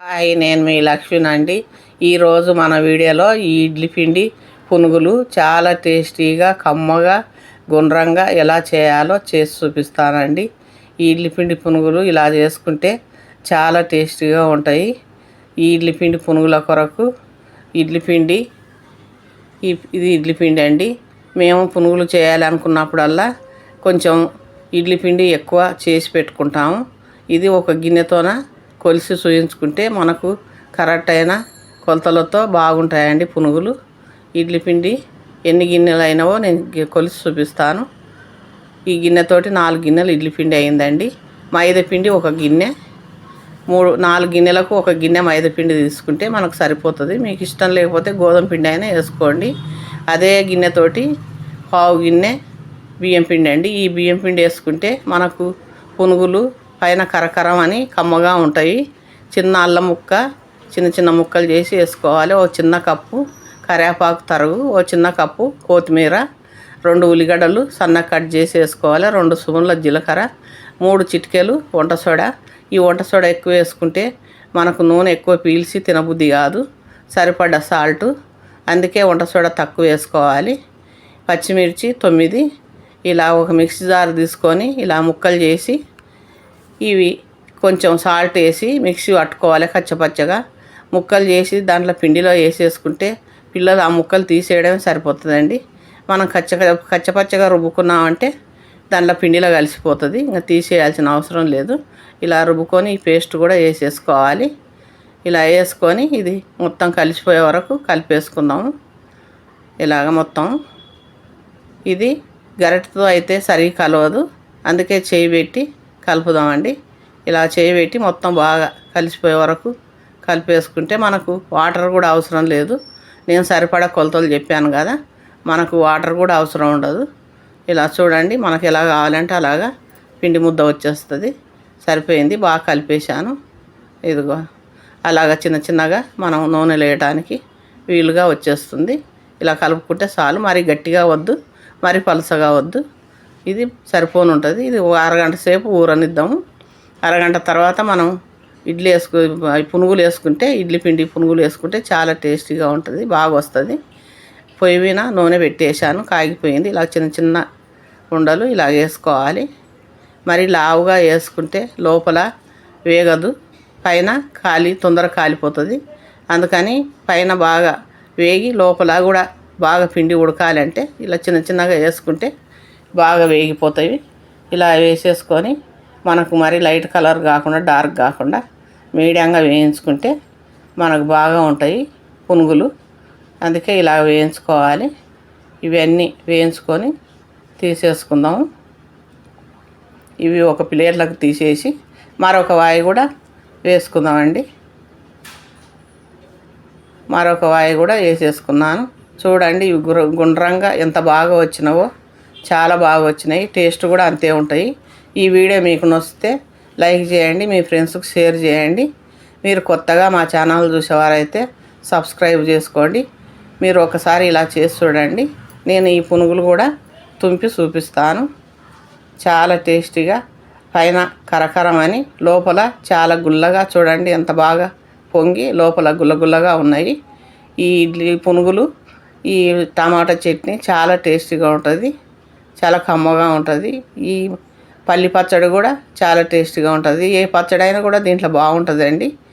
Hi నేను మీ లక్ష్మిని అండి. ఈరోజు మన వీడియోలో ఈ ఇడ్లీ పిండి పునుగులు చాలా టేస్టీగా కమ్మగా గుండ్రంగా ఎలా చేయాలో చేసి చూపిస్తానండి. ఈ ఇడ్లీ పిండి పునుగులు ఇలా చేసుకుంటే చాలా టేస్టీగా ఉంటాయి. ఈ ఇడ్లీ పిండి పునుగుల కొరకు ఇడ్లీ పిండి ఇది ఇడ్లీ పిండి అండి. మేము పునుగులు చేయాలనుకున్నప్పుడల్లా కొంచెం ఇడ్లీ పిండి ఎక్కువ చేసి పెట్టుకుంటాము. ఇది ఒక గిన్నెతోన కొలిసి చూయించుకుంటే మనకు కరెక్ట్ అయిన కొలతలతో బాగుంటాయండి పునుగులు. ఇడ్లీ పిండి ఎన్ని గిన్నెలు అయినావో నేను కొలిసి చూపిస్తాను. ఈ గిన్నెతోటి నాలుగు గిన్నెలు ఇడ్లీ పిండి అయిందండి. మైదా పిండి ఒక గిన్నె. మూడు నాలుగు గిన్నెలకు ఒక గిన్నె మైదా పిండి తీసుకుంటే మనకు సరిపోతుంది. మీకు ఇష్టం లేకపోతే గోధుమ పిండి అయినా వేసుకోండి. అదే గిన్నెతోటి పావు గిన్నె బియ్యం పిండి అండి. ఈ బియ్యం పిండి వేసుకుంటే మనకు పునుగులు పైన కరకరం అని కమ్మగా ఉంటాయి. చిన్న అల్లం ముక్క చిన్న చిన్న ముక్కలు చేసి వేసుకోవాలి. ఓ చిన్న కప్పు కరివేపాకు తరుగు ఓ చిన్న కప్పు కొత్తిమీర రెండు ఉల్లిగడ్డలు సన్న కట్ చేసి వేసుకోవాలి. రెండు స్పూన్ల జీలకర్ర మూడు చిటికెలు వంట సోడా. ఈ వంట సోడా ఎక్కువ వేసుకుంటే మనకు నూనె ఎక్కువ పీల్చి తినబుద్ధి కాదు. సరిపడ్డ సాల్ట్. అందుకే వంట సోడా తక్కువ వేసుకోవాలి. పచ్చిమిర్చి తొమ్మిది. ఇలా ఒక మిక్సీ జార్ తీసుకొని ఇలా ముక్కలు చేసి ఇవి కొంచెం సాల్ట్ వేసి మిక్సీ పట్టుకోవాలి కచ్చపచ్చగా. ముక్కలు చేసి దాంట్లో పిండిలో వేసేసుకుంటే పిల్లలు ఆ ముక్కలు తీసేయడమే సరిపోతుందండి. మనం కచ్చ కచ్చపచ్చగా రుబ్బుకున్నామంటే దాంట్లో పిండిలో కలిసిపోతుంది. ఇంకా తీసేయాల్సిన అవసరం లేదు. ఇలా రుబ్బుకొని ఈ పేస్ట్ కూడా వేసేసుకోవాలి. ఇలా వేసుకొని ఇది మొత్తం కలిసిపోయే వరకు కలిపేసుకుందాము. ఇలాగ మొత్తం. ఇది గరిటతో అయితే సరిగా కలవదు. అందుకే చేయి పెట్టి కలుపుదామండి. ఇలా చేయి పెట్టి మొత్తం బాగా కలిసిపోయే వరకు కలిపేసుకుంటే మనకు వాటర్ కూడా అవసరం లేదు. నేను సరిపడా కొలతలు చెప్పాను కదా మనకు వాటర్ కూడా అవసరం ఉండదు. ఇలా చూడండి మనకు ఎలా కావాలంటే అలాగా పిండి ముద్ద వచ్చేస్తుంది. సరిపోయింది బాగా కలిపేశాను. ఇదిగో అలాగ చిన్న చిన్నగా మనం నూనె వేయడానికి వీలుగా వచ్చేస్తుంది. ఇలా కలుపుకుంటే చాలు మరి గట్టిగా వద్దు మరి పలసగా వద్దు. ఇది సరిపోను ఉంటుంది. ఇది అరగంట సేపు ఊరనిద్దాము. అరగంట తర్వాత మనం ఇడ్లీ వేసుకు పునుగులు వేసుకుంటే ఇడ్లీ పిండి పునుగులు వేసుకుంటే చాలా టేస్టీగా ఉంటుంది బాగా వస్తుంది. పొయ్యి మీద నూనె పెట్టేశాను కాగిపోయింది. ఇలా చిన్న చిన్న ఉండలు ఇలా వేసుకోవాలి. మరి లావుగా వేసుకుంటే లోపల వేగదు పైన కాలి తొందర కాలిపోతుంది. అందుకని పైన బాగా వేగి లోపల కూడా బాగా పిండి ఉడకాలంటే ఇలా చిన్న చిన్నగా వేసుకుంటే బాగా వేగిపోతాయి. ఇలా వేసేసుకొని మనకు మరి లైట్ కలర్ కాకుండా డార్క్ కాకుండా మీడియంగా వేయించుకుంటే మనకు బాగా ఉంటాయి పునుగులు. అందుకే ఇలా వేయించుకోవాలి. ఇవన్నీ వేయించుకొని తీసేసుకుందాము. ఇవి ఒక ప్లేట్లకు తీసేసి మరొక వాయి కూడా వేసుకుందామండి. మరొక వాయి కూడా వేసేసుకున్నాను. చూడండి ఇవి గుండ్రంగా ఎంత బాగా వచ్చినావో. చాలా బాగా వచ్చినాయి. టేస్ట్ కూడా అంతే ఉంటాయి. ఈ వీడియో మీకు నొస్తే లైక్ చేయండి మీ ఫ్రెండ్స్కి షేర్ చేయండి. మీరు కొత్తగా మా ఛానల్ చూసేవారైతే సబ్స్క్రైబ్ చేసుకోండి. మీరు ఒకసారి ఇలా చేసి చూడండి. నేను ఈ పునుగులు కూడా తుంపి చూపిస్తాను. చాలా టేస్టీగా పైన కరకరమని లోపల చాలా గుల్లగా చూడండి ఎంత బాగా పొంగి లోపల గుల్లగుల్లగా ఉన్నాయి. ఈ ఇడ్లీ పునుగులు ఈ టమాటా చట్నీ చాలా టేస్టీగా ఉంటుంది. చాలా కమ్మగా ఉంటుంది. ఈ పల్లి పచ్చడి కూడా చాలా టేస్టీగా ఉంటుంది. ఏ పచ్చడి అయినా కూడా దీంట్లో బాగుంటుందండి.